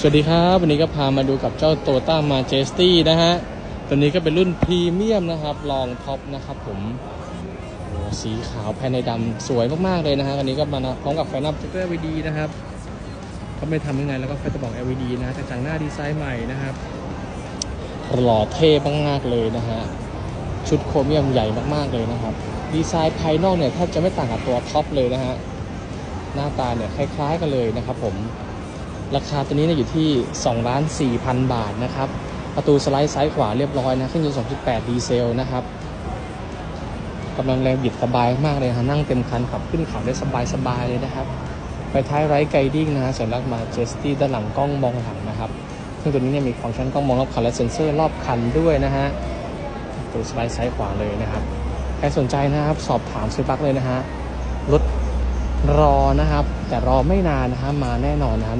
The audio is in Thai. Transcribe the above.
สวัสดีครับ วันนี้ก็พามาดูกับเจ้าโตต้ามาเจสตี้นะฮะ ตัวนี้ก็เป็นรุ่นพรีเมียมนะครับลองท็อปนะครับผมโอ้สีขาวภายในดำสวยมากๆเลยนะฮะวันนี้ก็มาพร้อมกับไฟหน้าโปรเจคเตอร์ LED นะครับก็ไม่ทำยังไงแล้วก็ไฟตะบอก LED นะกระจังหน้าดีไซน์ใหม่นะครับหล่อเท่มากๆเลยนะฮะชุดโครเมียมใหญ่มากๆเลยนะครับ ดีไซน์ภายนอกเนี่ยแทบจะไม่ต่างกับตัวท็อปเลยนะฮะหน้าตาเนี่ยคล้ายๆกันเลยนะครับผม ราคาตัวนี้เนี่ยอยู่ที่2ล้าน4พันบาทนะครับ ประตูสไลด์ซ้ายขวาเรียบร้อยนะเครื่องยนต์2.8 ดีเซลนะครับกำลังแรงบิดสบายมากเลยฮะนั่งเต็มคันขับขึ้นเขาได้สบายๆเลยนะครับไฟท้ายไร้ไกดิ้งนะฮะสัญลักมาเจสตี้ด้านหลังกล้องมองหลังนะครับซึ่งตัวนี้เนี่ยมีฟังก์ชันกล้องมองรอบคันและเซ็นเซอร์รอบคันด้วยนะฮะประตูสไลด์ซ้ายขวาเลยนะครับใครสนใจนะครับสอบถามซื้อปลั๊กเลยนะฮะรถรอนะครับ แต่รอไม่นานนะฮะมาแน่นอนนะครับ